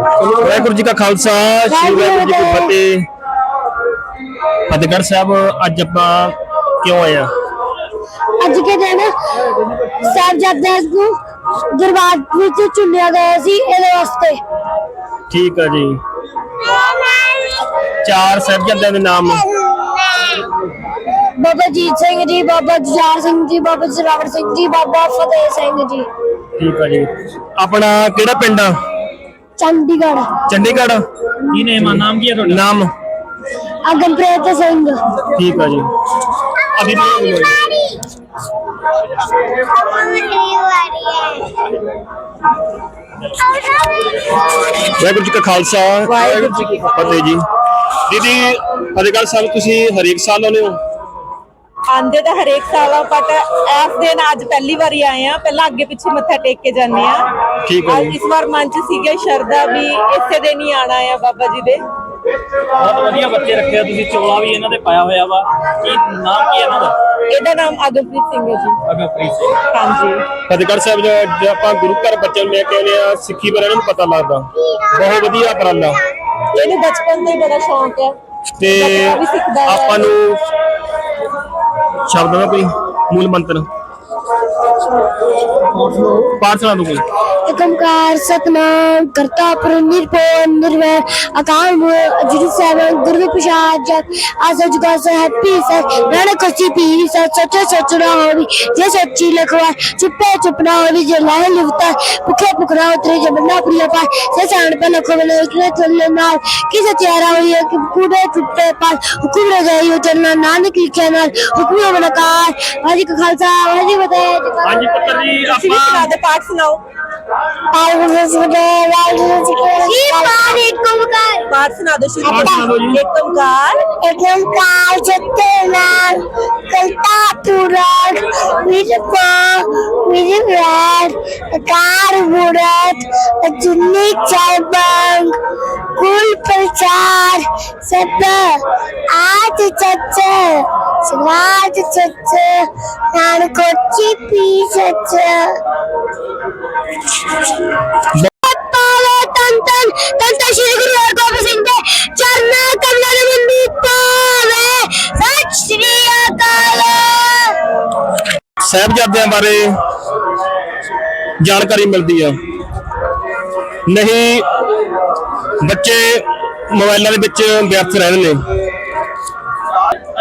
ਵਾਹਿਗੁਰੂ ਜੀ ਕਾ ਖਾਲਸਾ ਸ੍ਰੀ ਵਾਹਿਗੁਰੂ ਜੀ ਕੀ ਫਤਿਹ। ਫਤਿਹਗੜ੍ਹ ਸਾਹਿਬ ਅੱਜ ਆਪਾਂ ਕਿਉਂ ਆਏ ਆ? ਅੱਜ ਕੇ ਦਿਨ ਸਾਹਿਬਜ਼ਾਦਿਆਂ ਨੂੰ ਦਰਬਾਰ ਵਿੱਚ ਚੁਣਿਆ ਗਿਆ ਸੀ ਇਹਦੇ ਵਾਸਤੇ। ਠੀਕ ਆ ਜੀ। ਚਾਰ ਸਾਹਿਬਜ਼ਾਦਿਆਂ ਦੇ ਨਾਮ। ਬਾਬਾ ਜੀਤ ਸਿੰਘ ਜੀ ਬਾਬਾ ਜੁਝਾਰ ਸਿੰਘ ਜੀ ਬਾਬਾ ਜ਼ਰਾਵਰ ਸਿੰਘ ਜੀ ਬਾਬਾ ਫਤਿਹ ਸਿੰਘ ਜੀ। ਠੀਕ ਆ ਜੀ। ਆਪਣਾ ਕਿਹੜਾ ਪਿੰਡ ਆ? ਚੰਡੀਗੜ੍ਹ। ਚੰਡੀਗੜ੍ਹ। ਕੀ ਨੇਮ ਆ? ਨਾਮ ਕੀ ਹੈ ਤੁਹਾਡਾ? ਨਾਮ? ਅਗਨਪ੍ਰੀਤ ਸਿੰਘ। ਠੀਕ ਆ ਜੀ। ਅਭੀ ਬੋਲੋ ਜੀ। ਵਾਹਿਗੁਰੂ ਜੀ ਕਾ ਖਾਲਸਾ। ਵਾਹਿਗੁਰੂ ਜੀ ਕੀ ਫਤਿਹ ਜੀ। ਦੀਦੀ ਫਤਿਹਗੜ੍ਹ ਸਾਹਿਬ ਤੁਸੀਂ ਹਰੇਕ ਸਾਲ ਆਉਂਦੇ ਹੋ। ਆਂਦੇ ਤਾਂ ਹਰੇਕ ਸਾਲ ਆ ਬਟ ਇਸ ਦਿਨ ਅੱਜ ਪਹਿਲੀ ਵਾਰੀ ਆਏ ਆ। ਪਹਿਲਾਂ ਅੱਗੇ ਪਿੱਛੇ ਮੱਥਾ ਟੇਕ ਕੇ ਜਾਂਦੇ ਆ। ਠੀਕ ਹੈ ਜੀ। ਇਸ ਵਾਰ ਮਨ ਚ ਸੀਗਾ ਸ਼ਰਦਾ ਵੀ ਇਸੇ ਦਿਨ ਹੀ ਆਣਾ ਆ ਬਾਬਾ ਜੀ ਦੇ। ਬਹੁਤ ਵਧੀਆ ਬੱਚੇ ਰੱਖੇ ਆ ਤੁਸੀਂ ਚੋਲਾ ਵੀ ਇਹਨਾਂ ਦੇ ਪਾਇਆ ਹੋਇਆ ਵਾ। ਕੀ ਨਾਮ ਕੀ ਹੈ ਇਹਨਾਂ ਦਾ? ਇਹਦਾ ਨਾਮ ਅਗਮਪ੍ਰੀਤ ਸਿੰਘ ਹੈ ਜੀ। ਅਗਰਪ੍ਰੀਤ ਸਿੰਘ। ਹਾਂਜੀ। ਫਤਿਹਗੜ੍ਹ ਸਾਹਿਬ ਜੇ ਜੇ ਆਪਾਂ ਗੁਰੂ ਘਰ ਬੱਚਿਆਂ ਨੂੰ ਲੈ ਕੇ ਆਉਂਦੇ ਆ ਸਿੱਖੀ ਬਾਰੇ ਇਹਨਾਂ ਨੂੰ ਪਤਾ ਲੱਗਦਾ। ਬਹੁਤ ਵਧੀਆ ਉਪਰਾਲਾ। ਇਹਨੂੰ ਬਚਪਨ ਤੋਂ ਹੀ ਬੜਾ ਸ਼ੌਂਕ ਹੈ। ਤੇ ਬੱਚਾ ਵੀ ਸਿੱਖਦਾ ਹੈ। ਆਪਾਂ ਨੂੰ ਸ਼ਬਦਾਂ ਦਾ ਕੋਈ ਮੂਲ ਮੰਤਰ? ਪਾਠ ਸੁਣਾ ਦੋ ਕੋਈ? ओंकार सतनाम करता पर निरपो निर्वय अकाम अजित सेवन गुरु प्रसाद आज आस जुगा से हैप्पी से रण खुशी पी से सच सच ना होवी जे सच्ची लखवा चुपे चुप ना होवी जे लाए लिवता भूखे भुखरा उतरे जे बन्ना पुल्ला पा से जान पे लखो बने उतरे चलने नाल कि सत्यारा होई कि कूड़े टुटे पास हुकुम रह गई उतरना नानक की कहना हुकुम हो बनकार का खालसा हाजी बताए हाँ जी पुत्र जी आप पाठ सुनाओ। पाठ सुना दो शुरू पाठ सुना दो जी एकदम कार एकदम कार चत्ते नाल कलता तुरक विज पा विज रात कार मुरत चुन्नी चाबंग कुल प्रचार सत आज चच समाज चच नान कोची पी चच ਸਾਹਿਬਜ਼ਾਦਿਆਂ ਬਾਰੇ ਜਾਣਕਾਰੀ ਮਿਲਦੀ ਆ। ਨਹੀਂ ਬੱਚੇ ਮੋਬਾਈਲਾਂ ਦੇ ਵਿੱਚ ਵਿਅਸਤ ਰਹਿੰਦੇ ਨੇ।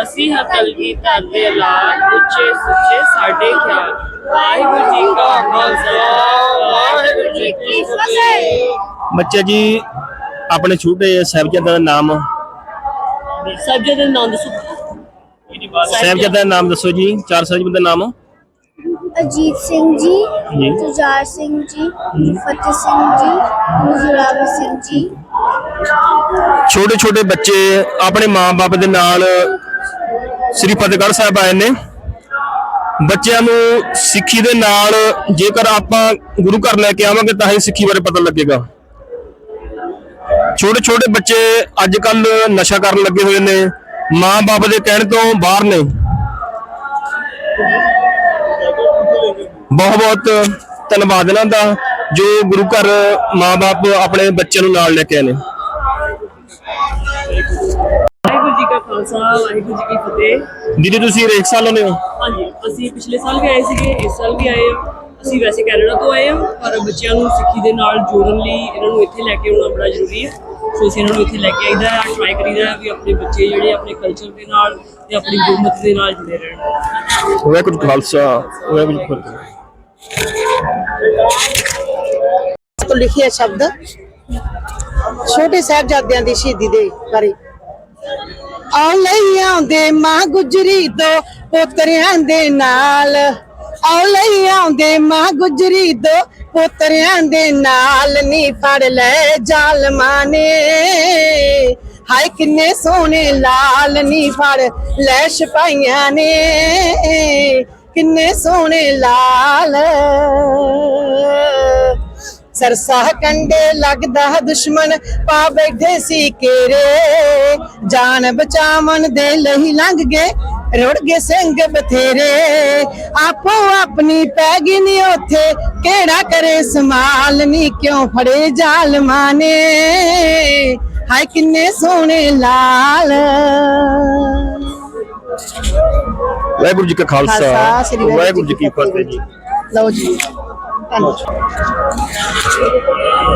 ਅਸੀਂ ਹਾਂ ਕਲਗੀਧਰ ਦੇ ਲਾਲ ਉੱਚੇ ਸੁੱਚੇ ਸਾਡੇ ਖਿਆਲ ਵਾਹਿਗੁਰੂ ਜੀ ਕਾ ਖਾਲਸਾ ਵਾਹਿਗੁਰੂ ਜੀ ਕੀ ਫਤਿਹ। ਬੱਚੇ ਜੀ ਆਪਣੇ ਛੋਟੇ ਸਾਹਿਬਜ਼ਾਦਿਆਂ ਦਾ ਨਾਮ। ਸਭਜੇ ਦੇ ਆਨੰਦ ਸੁਖ ਸਾਹਿਬਜ਼ਾਦਿਆਂ ਦਾ ਨਾਮ ਦੱਸੋ ਜੀ ਚਾਰ ਦਾ ਨਾਮ। ਅਜੀਤ ਸਿੰਘ ਜੀ ਜੀ। ਤੁਜਾਰ ਸਿੰਘ ਜੀ ਫਤਿਹ ਸਿੰਘ ਜੀ ਮੁਜ਼ਰਾਵਰ ਸਿੰਘ ਜੀ। ਛੋਟੇ ਛੋਟੇ ਬੱਚੇ ਆਪਣੇ ਮਾਂ-ਬਾਪ ਦੇ ਨਾਲ ਸ੍ਰੀ ਫਤਿਹਗੜ੍ਹ ਸਾਹਿਬ ਆਏ ਨੇ। ਬੱਚਿਆਂ ਨੂੰ ਸਿੱਖੀ ਦੇ ਨਾਲ ਜੇਕਰ ਆਪਾਂ ਗੁਰੂ ਘਰ ਲੈ ਕੇ ਆਵਾਂਗੇ ਤਾਂ ਹੀ ਸਿੱਖੀ ਬਾਰੇ ਪਤਾ ਲੱਗੇਗਾ। ਛੋਟੇ ਛੋਟੇ ਬੱਚੇ ਅੱਜ ਕੱਲ ਨਸ਼ਾ ਕਰਨ ਲੱਗੇ ਹੋਏ ਨੇ। ਮਾਂ-ਬਾਪ ਦੇ ਕਹਿਣ ਤੋਂ ਬਾਹਰ ਨੇ। ਬਹੁਤ ਬਹੁਤ ਧੰਨਵਾਦ ਇਹਨਾਂ ਦਾ ਜੋ ਗੁਰੂ ਘਰ ਮਾਂ-ਬਾਪ ਆਪਣੇ ਬੱਚਿਆਂ ਨੂੰ ਨਾਲ ਲੈ ਕੇ ਆਏ ਨੇ। ਵਾਹਿਗੁਰੂ ਜੀ ਕਾ ਖਾਲਸਾ ਵਾਹਿਗੁਰੂ ਜੀ ਕੀ ਫਤਿਹ। ਦੀਦੀ ਤੁਸੀਂ ਹਰੇਕ ਸਾਲ ਆਉਂਦੇ ਹੋ? ਹਾਂਜੀ। ਅਸੀਂ ਪਿਛਲੇ ਸਾਲ ਵੀ ਆਏ ਸੀਗੇ ਇਸ ਸਾਲ ਵੀ ਆਏ ਹਾਂ। ਅਸੀਂ ਵੈਸੇ ਕੈਨੇਡਾ ਤੋਂ ਆਏ ਹਾਂ ਪਰ ਬੱਚਿਆਂ ਨੂੰ ਸਿੱਖੀ ਦੇ ਨਾਲ ਜੋੜਨ ਲਈ ਇਹਨਾਂ ਨੂੰ ਇੱਥੇ ਲੈ ਕੇ ਆਉਣਾ ਬੜਾ ਜ਼ਰੂਰੀ ਹੈ। ਸੋ ਅਸੀਂ ਇਹਨਾਂ ਨੂੰ ਇੱਥੇ ਲੈ ਕੇ ਆਈਦਾ ਹੈ ਟਰਾਈ ਕਰੀਦਾ ਹੈ ਵੀ ਆਪਣੇ ਬੱਚੇ ਜਿਹੜੇ ਆਪਣੇ ਕਲਚਰ ਦੇ ਨਾਲ ਤੇ ਆਪਣੀ ਗੁਰਮਤ ਦੇ ਨਾਲ ਜੁੜੇ ਰਹਿਣ। ਵਾਹਿਗੁਰੂ ਜੀ ਕਾ ਖਾਲਸਾ ਵਾਹਿਗੁਰੂ ਜੀ ਕੀ ਫਤਿਹ। ਤੋਂ ਲਿਖਿਆ ਸ਼ਬਦ ਛੋਟੇ ਸਾਹਿਬਜ਼ਾਦਿਆਂ ਦੀ ਸ਼ਹੀਦੀ ਦੇ ਬਾਰੇ। ਆ ਲਈ ਆਉਂਦੇ ਮਾਂ ਗੁਜਰੀ ਦੋ ਪੋਤਰਿਆਂ ਦੇ ਨਾਲ। ਆ ਲਈ ਆਉਂਦੇ ਮਾਂ ਗੁਜਰੀ ਦੋ ਪੋਤਰਿਆਂ ਦੇ ਨਾਲ। ਨੀ ਫੜ ਲੈ ਜ਼ਾਲਮਾਂ ਨੇ ਹਾਏ ਕਿੰਨੇ ਸੋਹਣੇ ਲਾਲ, ਨੀ ਫੜ ਲੈ ਸਿਪਾਹੀਆਂ ਨੇ। ਕਿੰਨੇ ਸੋਹਣੇ ਲਾਲ। ਸਰਸਾ ਕੰਡੇ ਲੱਗਦਾ ਦੁਸ਼ਮਣ ਪਾ ਬੈਠੇ ਸੀ ਕੇਰੇ ਜਾਨ ਬਚਾਵਣ ਦੇ ਲਈ ਲੰਘ ਗਏ ਰੁੜ ਗਏ ਸਿੰਘ ਬਥੇਰੇ। ਆਪੋ ਆਪਣੀ ਪੈ ਗਈ ਨੀ ਉਥੇ ਕਿਹੜਾ ਕਰੇ ਸਮਾਲ ਨੀ ਕਿਉਂ ਫੜੇ ਜ਼ਾਲਮਾਂ ਨੇ ਹਾਏ ਕਿੰਨੇ ਸੋਹਣੇ ਲਾਲ। ਵਾਹਿਗੁਰੂ ਜੀ ਕਾ ਖਾਲਸਾ ਖਾਲਸਾ, ਸ੍ਰੀ ਵਾਹਿਗੁਰੂ ਵਾਹਿਗੁਰੂ ਜੀ ਕੀ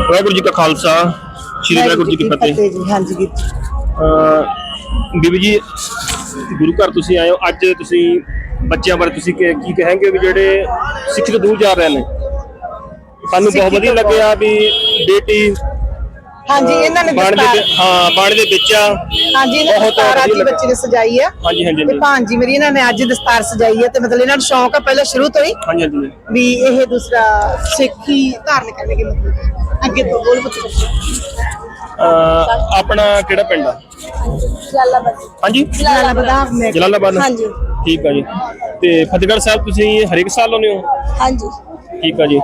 ਵਾਹਿਗੁਰੂ ਜੀ ਕਾ ਖਾਲਸਾ ਸ੍ਰੀ ਵਾਹਿਗੁਰੂ ਜੀ ਕੀ ਫਤਿਹ। ਜੀ ਹਾਂਜੀ। ਜੀ ਅਹ ਬੀਬੀ ਜੀ ਗੁਰੂ ਘਰ ਤੁਸੀਂ ਆਏ ਹੋ। ਅੱਜ ਤੁਸੀਂ ਬੱਚਿਆਂ ਬਾਰੇ ਤੁਸੀਂ ਕੀ ਕੀ ਕਹਾਂਗੇ ਵੀ ਜਿਹੜੇ ਸਿੱਖ ਤੋਂ ਦੂਰ ਜਾ ਰਹੇ ਨੇ? ਸਾਨੂੰ ਬਹੁਤ ਵਧੀਆ ਤੋਂ ਲੱਗਿਆ ਵੀ ਬੇਟੀ ਹਾਂਜੀ ਇਹਨਾਂ ਨੇ ਬਾਣ ਦੇ ਵਿੱਚ- ਹਾਂ ਬਾਣ ਦੇ ਵਿੱਚ ਆ। ਹਾਂਜੀ ਇਹਨਾਂ ਨੇ ਬਹੁਤ ਦਸਤਾਰ ਅੱਜ ਵਧੀਆ ਬੱਚੇ ਨੇ ਸਜਾਈ ਆ। ਹਾਂਜੀ ਹਾਂਜੀ ਤੇ ਹਾਂਜੀ। ਭਾਂਜੀ ਮੇਰੀ ਇਹਨਾਂ ਨੇ ਅੱਜ ਦਸਤਾਰ ਸਜਾਈ ਹੈ ਤੇ ਮਤਲਬ ਇਹਨਾਂ ਨੂੰ ਸ਼ੌਂਕ ਆ ਪਹਿਲਾਂ ਸ਼ੁਰੂ ਤੋਂ ਹੀ ਹਾਂਜੀ ਹਾਂਜੀ ਵੀ ਇਹ ਦੂਸਰਾ ਸਿੱਖੀ ਧਾਰਨ ਕਰਨੇ ਦੇ ਮਤਲਬ। ਅੱਗੇ ਤੋਂ ਬੋਲ ਪੁੱਤ। ਅਹ ਆਪਣਾ ਕਿਹੜਾ ਪਿੰਡ ਆ? ਹਾਂਜੀ? ਜਲਾਲਾਬਾਦ ਮੈਂ ਜਲਾਲਾਬਾਦ। ਹਾਂਜੀ। ਠੀਕ ਆ ਜੀ। ਤੇ ਫਤਿਹਗੜ੍ਹ ਸਾਹਿਬ ਤੁਸੀਂ ਹਰੇਕ ਸਾਲ ਆਉਂਦੇ ਹੋ? ਹਾਂਜੀ। ਠੀਕ ਆ ਜੀ।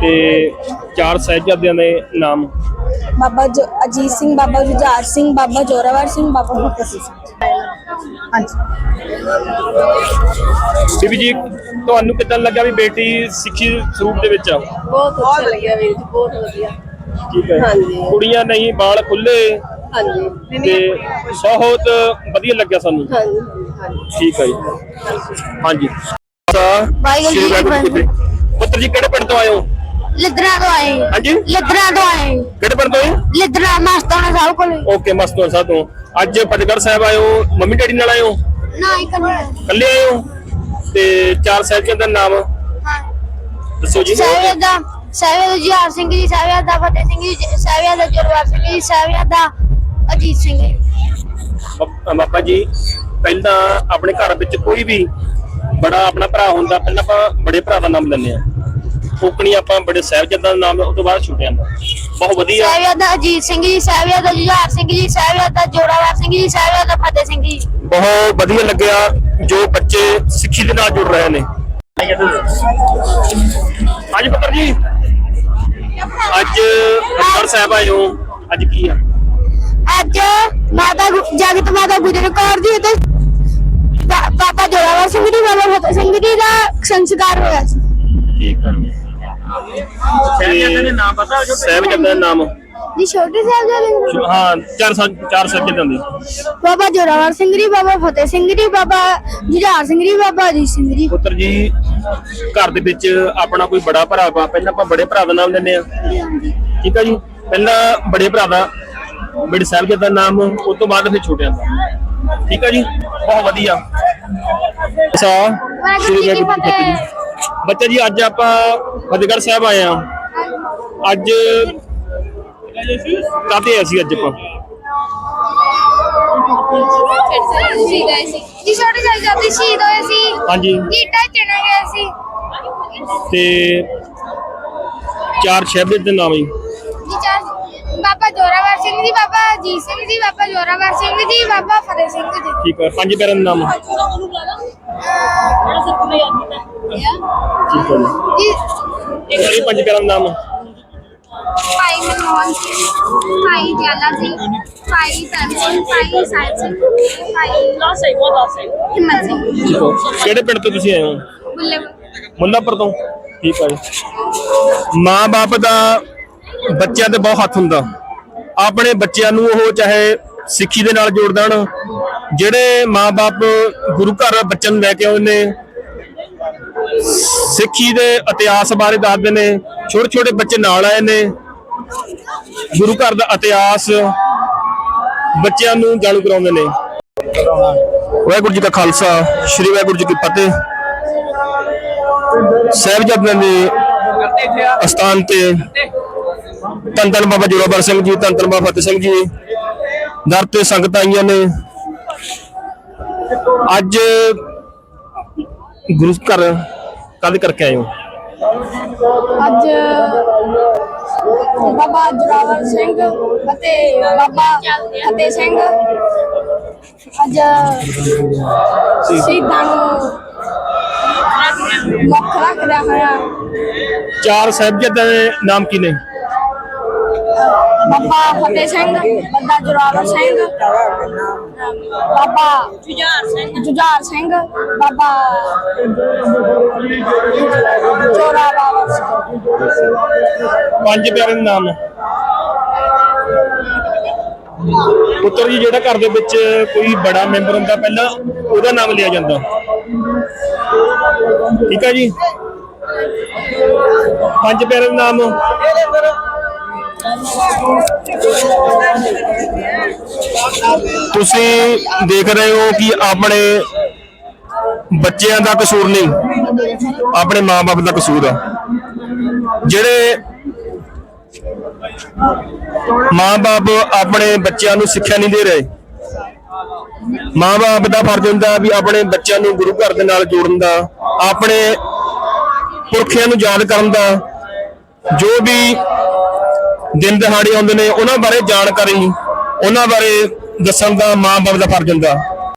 ਤੇ ਚਾਰ ਸਾਹਿਬਜ਼ਾਦਿਆਂ ਦੇ ਨਾਮ। ਬਾਬਾ ਜੋ ਅਜੀਤ ਸਿੰਘ ਬਾਬਾ ਜੁਝਾਰ ਸਿੰਘ ਬਾਬਾ ਜੋਰਾਵਰ ਸਿੰਘ ਬਾਬਾ ਫਤਿਹ ਸਿੰਘ। ਹਾਂਜੀ। ਬੀਬੀ ਜੀ ਤੁਹਾਨੂੰ ਕਿਦਾਂ ਲੱਗਾ ਵੀ ਬੇਟੀ ਸਿੱਖੀ ਸਰੂਪ ਦੇ ਵਿੱਚ ਆ? ਬਹੁਤ ਅੱਛਾ ਲੱਗਿਆ ਵੀਰ ਜੀ ਬਹੁਤ ਵਧੀਆ। ਠੀਕ ਹੈ ਕੁੜੀਆਂ ਨਹੀਂ ਬਾਲ ਖੁੱਲੇ ਹਾਂਜੀ। ਤੇ ਬਹੁਤ ਵਧੀਆ ਲੱਗਿਆ ਸਾਨੂੰ। ਹਾਂਜੀ ਠੀਕ ਹੈ ਜੀ। ਹਾਂਜੀ। ਵਾਹਿਗੁਰੂ ਕੀ ਜੀ ਕਿਹੜੇ ਪਿੰਡ ਤੋਂ ਆਏ ਹੋ? ਲਿਦਰਾ ਤੋਂ ਆਏ। ਹਾਂਜੀ? ਲਿਦਰਾ ਤੋਂ ਆਏ। ਕਿਹੜੇ ਪਿੰਡ ਤੋਂ ਆਏ? ਲਿਦਰਾ ਮਸਤਾਨਾ ਸਾਹਿਬ ਕੋਲ। ਓਕੇ ਮਸਤੋਂ ਸਾਹਿਬ ਤੋਂ। ਅੱਜ ਫਤਿਹਗੜ੍ਹ ਸਾਹਿਬ ਆਏ ਹੋ। ਮੰਮੀ ਡੈਡੀ ਨਾਲ ਆਏ ਹੋ? ਨਾ ਹੀ ਕਰਨਾ ਇਕੱਲੇ ਆਏ ਹੋ? ਤੇ ਚਾਰ ਸਾਹਿਬਜ਼ਾਦਿਆਂ ਦਾ ਨਾਮ? ਦੱਸੋ ਜੀ। ਸਾਹਿਬਜ਼ਾਦਾ ਸਾਹਿਬਜ਼ਾਦਾ ਜੁਝਾਰ ਸਿੰਘ ਜੀ ਸਾਹਿਬਜ਼ਾਦਾ ਫਤਿਹ ਸਿੰਘ ਜੀ ਸਾਹਿਬਜ਼ਾਦਾ ਜੋਰਾਵਰ ਸਿੰਘ ਜੀ ਸਾਹਿਬਜ਼ਾਦਾ ਅਜੀਤ ਸਿੰਘ ਜੀ। ਬਾਬਾ ਜੀ ਪਹਿਲਾਂ ਆਪਣੇ ਘਰ ਵਿੱਚ ਕੋਈ ਵੀ ਬੜਾ ਆਪਣਾ ਭਰਾ ਹੁੰਦਾ ਪਹਿਲਾਂ ਆਪਾਂ ਬੜੇ ਭਰਾ ਦਾ ਨਾਮ ਲੈਂਦੇ ਆ ਕੋਕਣੀ ਆਪਾਂ ਬੜੇ ਸਾਹਿਬਜ਼ਾਦਾ ਦਾ ਨਾਮ ਉਸ ਤੋਂ ਬਾਅਦ ਛੁੱਟਿਆਂ ਦਾ ਬਹੁਤ ਵਧੀਆ। ਸਾਹਿਬਜ਼ਾਦਾ ਅਜੀਤ ਸਿੰਘ ਜੀ ਸਾਹਿਬਜ਼ਾਦਾ ਜੁਝਾਰ ਸਿੰਘ ਜੀ ਸਾਹਿਬਜ਼ਾਦਾ ਜੋਰਾਵਰ ਸਿੰਘ ਜੀ ਸਾਹਿਬਜ਼ਾਦਾ ਫਤਿਹ ਸਿੰਘ ਜੀ। ਬਹੁਤ ਵਧੀਆ ਲੱਗਿਆ ਜੋ ਬੱਚੇ ਸਿੱਖੀ ਦੇ ਨਾਲ ਜੁੜ ਰਹੇ ਨੇ। ਹਾਂਜੀ ਪੁੱਤਰ ਜੀ ਅੱਜ ਫਤਿਹਗੜ੍ਹ ਸਾਹਿਬ ਆਏ ਹੋ। ਅੱਜ ਕੀ ਆ? ਅੱਜ ਮਾਤਾ ਜਗਤ ਮਾਤਾ ਗੁਜਰ ਕੌਰ ਜੀ ਤੇ ਬਾਬਾ ਜੋਰਾਵਰ ਸਿੰਘ ਜੀ ਬਾਬਾ ਫਤਿਹ ਸਿੰਘ ਜੀ ਦਾ ਸੰਸਕਾਰ ਹੋਇਆ ਸੀ। ਠੀਕ ਆ ਸਾਹਿਬਜ਼ਾਦਿਆਂ ਦੇ ਨਾਮ ਪਤਾ ਜੋ ਸਾਹਿਬਜ਼ਾਦਾ ਦਾ ਨਾਮ। ਜੀ ਛੋਟੇ ਸਾਹਿਬਜ਼ਾਦੇ ਹਾਂ ਚਾਰ ਚਾਰ ਸਾਹਿਬਜ਼ਾਦਿਆਂ ਦੇ। ਬਾਬਾ ਜੋਰਾਵਰ ਸਿੰਘ ਜੀ ਬਾਬਾ ਫਤਿਹ ਸਿੰਘ ਜੀ ਬਾਬਾ ਜੁਝਾਰ ਸਿੰਘ ਜੀ ਬਾਬਾ ਅਜੀਤ ਸਿੰਘ ਜੀ। ਪੁੱਤਰ ਜੀ ਘਰ ਦੇ ਵਿੱਚ ਆਪਣਾ ਕੋਈ ਬੜਾ ਭਰਾ ਵਾ। ਪਹਿਲਾਂ ਆਪਾਂ ਬੜੇ ਭਰਾ ਦਾ ਨਾਮ ਲੈਂਦੇ ਆ ਠੀਕ ਆ ਜੀ? ਪਹਿਲਾਂ ਬੜੇ ਭਰਾ ਦਾ ਬੜੇ ਸਾਹਿਬ ਦਾ ਨਾਮ ਉਸ ਤੋਂ ਬਾਅਦ ਫਿਰ ਛੋਟਿਆਂ ਦਾ। ਠੀਕ ਆ ਜੀ? ਬਹੁਤ ਵਧੀਆ। ਸਾ ਵਾਹਿਗੁਰੂ ਜੀ ਕੀ ਫਤਿਹ। ਬੱਚਾ ਜੀ ਅੱਜ ਆਪਾਂ ਫਤਿਹਗੜ੍ਹ ਸਾਹਿਬ ਆਏ ਆ ਅੱਜ ਕਾਤੇ ਅਸੀਂ ਅੱਜ ਆਪਾਂ? ਜੀ ਛੋਟੇ ਸਾਹਿਬਜ਼ਾਦੇ ਸ਼ਹੀਦ ਹੋਏ ਸੀ। ਹਾਂਜੀ। ਗੀਟਾ ਚਣਾ ਗਿਆ ਸੀ। ਤੇ ਚਾਰ ਸ਼ਹਿਬ ਦੇ ਨਾਮ ਜੀ। ਜੀ ਚਾਰ ਬਾਬਾ ਜੋਰਾਵਰ ਸਿੰਘ ਜੀ ਬਾਬਾ ਅਜੀਤ ਸਿੰਘ ਜੀ ਬਾਬਾ ਜੋਰਾਵਰ ਸਿੰਘ ਜੀ ਬਾਬਾ ਫਤਿਹ ਸਿੰਘ ਜੀ। ਠੀਕ ਹੈ ਪੰਜ ਪੈਰਾਂ ਦੇ ਨਾਮ ਠੀਕ ਹੈ ਜੀ। ਇਹ ਸਾਰੇ ਪੰਜ ਪੈਰਾਂ ਦੇ ਨਾਮ ਭਾਈ ਮਨਮੋਹਨ ਸਿੰਘ ਭਾਈ ਜਾਲਾ ਸਿੰਘ ਭਾਈ ਸਿੰਘ ਭਾਈ ਸਾਹਿਬ ਸਿੰਘ ਭਾਈ ਲਾਸਟ ਹੈ ਬਹੁਤ ਲਾਸਟ ਹੈ ਹਿੰਮਤ ਸਿੰਘ। ਠੀਕ ਹੈ ਕਿਹੜੇ ਪਿੰਡ ਤੋਂ ਤੁਸੀਂ ਆਏ ਹੋ? ਬੁੱਲੇ ਮੁੱਲਾਪੁਰ ਤੋਂ। ਠੀਕ ਹੈ ਜੀ। ਮਾਂ-ਬਾਪ ਦਾ ਬੱਚਿਆਂ ਤੇ ਬਹੁਤ ਹੱਥ ਹੁੰਦਾ। ਆਪਣੇ ਬੱਚਿਆਂ ਨੂੰ ਉਹ ਚਾਹੇ ਸਿੱਖੀ ਦੇ ਨਾਲ ਜੋੜ ਦੇਣ, ਜਿਹੜੇ ਮਾਂ-ਬਾਪ ਗੁਰੂ ਘਰ ਬੱਚਿਆਂ ਨੂੰ ਲੈ ਕੇ ਆਉਂਦੇ ਨੇ, ਸਿੱਖੀ ਦੇ ਇਤਿਹਾਸ ਬਾਰੇ ਦੱਸਦੇ ਨੇ ਛੋਟੇ ਛੋਟੇ ਬੱਚੇ ਨਾਲ ਆਏ ਨੇ, ਗੁਰੂ ਘਰ ਦਾ ਇਤਿਹਾਸ ਬੱਚਿਆਂ ਨੂੰ ਜਾਣੂ ਕਰਾਉਂਦੇ ਨੇ। ਵਾਹਿਗੁਰੂ ਜੀ ਕਾ ਖਾਲਸਾ, ਸ੍ਰੀ ਵਾਹਿਗੁਰੂ ਜੀ ਕੀ ਫਤਿਹ। ਸਾਹਿਬਜ਼ਾਦਿਆਂ ਦੇ ਅਸਥਾਨ ਤੇ ਧੰਨ ਬਾਬਾ ਜੋਰਾਵਰ ਸਿੰਘ ਜੀ ਧੰਨ ਬਾਬਾ ਫਤਿਹ ਸਿੰਘ ਜੀ ਦਰ ਤੇ ਸੰਗਤਾਂ ਆਈਆਂ ਨੇ। ਅੱਜ ਗੁਰੂ ਘਰ ਕਦ ਕਰਕੇ ਆਏ ਹੋ? ਅੱਜ ਬਾਬਾ ਜੋਰਾਵਰ ਸਿੰਘ ਅਤੇ ਬਾਬਾ ਫਤਿਹ ਸਿੰਘ ਅੱਜ ਸ਼ਹੀਦਾਂ ਨੂੰ ਮੁੱਖ ਰੱਖਦਾ ਹੋਇਆ ਚਾਰ ਸਾਹਿਬਜ਼ਾਦਿਆਂ ਦੇ ਨਾਮ ਕੀ ਨੇ? ਬਾਬਾ ਫਤਿਹ ਸਿੰਘ ਬੱਦਾ ਜੁਰਾਵਰ ਸਿੰਘ ਬਾਬਾ ਜੁਝਾਰ ਸਿੰਘ। ਜੁਝਾਰ ਸਿੰਘ ਬਾਬਾ ਜੋਰਾਵਰ ਸਿੰਘ। ਪੰਜ ਪਿਆਰੇ ਦੇ ਨਾਮ ਪੁੱਤਰ ਜੀ ਜਿਹੜਾ ਘਰ ਦੇ ਵਿੱਚ ਕੋਈ ਬੜਾ ਮੈਂਬਰ ਹੁੰਦਾ ਪਹਿਲਾਂ ਉਹਦਾ ਨਾਮ ਲਿਆ ਜਾਂਦਾ। ਠੀਕ ਹੈ ਜੀ? ਪੰਜ ਪਿਆਰੇ ਦੇ ਨਾਮ। ਤੁਸੀਂ ਦੇਖ ਰਹੇ ਹੋ ਕਿ ਆਪਣੇ ਬੱਚਿਆਂ ਦਾ ਕਸੂਰ ਨਹੀਂ, ਆਪਣੇ ਮਾਪੇ ਦਾ ਕਸੂਰ ਆ। ਜਿਹੜੇ ਮਾਂ-ਬਾਪ ਆਪਣੇ ਬੱਚਿਆਂ ਨੂੰ ਸਿੱਖਿਆ ਨਹੀਂ ਦੇ ਰਹੇ, ਮਾਂ-ਬਾਪ ਦਾ ਫਰਜ਼ ਹੁੰਦਾ ਵੀ ਆਪਣੇ ਬੱਚਿਆਂ ਨੂੰ ਗੁਰੂ ਘਰ ਦੇ ਨਾਲ ਜੋੜਨ ਦਾ, ਆਪਣੇ ਪੁਰਖਿਆਂ ਨੂੰ ਯਾਦ ਕਰਨ ਦਾ, ਜੋ ਵੀ ਦਿਨ ਦਿਹਾੜੇ ਆਉਂਦੇ ਨੇ, ਉਹਨਾਂ ਬਾਰੇ ਜਾਣਕਾਰੀ, ਉਹਨਾਂ ਬਾਰੇ ਦੱਸਣ ਦਾ ਮਾਂ-ਬਾਪ ਦਾ ਫਰਜ਼ ਹੁੰਦਾ।